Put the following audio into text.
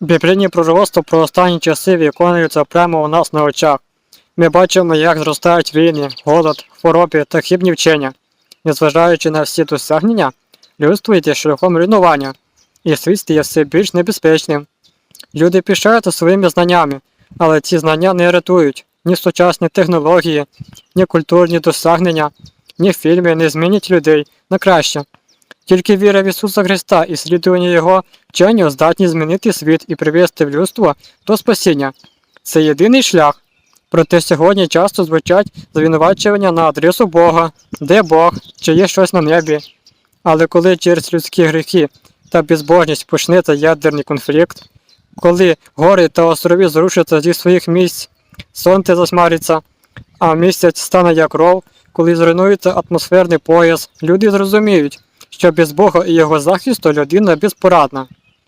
Біблійні пророцтва про останні часи виконуються прямо у нас на очах. Ми бачимо, як зростають війни, голод, хвороби та хибні вчення. Незважаючи на всі досягнення, людство йде шляхом руйнування, і світ стає все більш небезпечним. Люди пишаються своїми знаннями, але ці знання не рятують ні сучасні технології, ні культурні досягнення, ні фільми не змінять людей на краще. Тільки віра в Ісуса Христа і слідування Його вченню здатні змінити світ і привести в людство до спасіння. Це єдиний шлях. Проте сьогодні часто звучать звинувачування на адресу Бога, де Бог, чи є щось на небі. Але коли через людські гріхи та безбожність почнеться ядерний конфлікт, коли гори та острови зрушаться зі своїх місць, сонце засмариться, а місяць стане як ров, коли зруйнується атмосферний пояс, люди зрозуміють, що без Бога і його захисту людина безпорадна.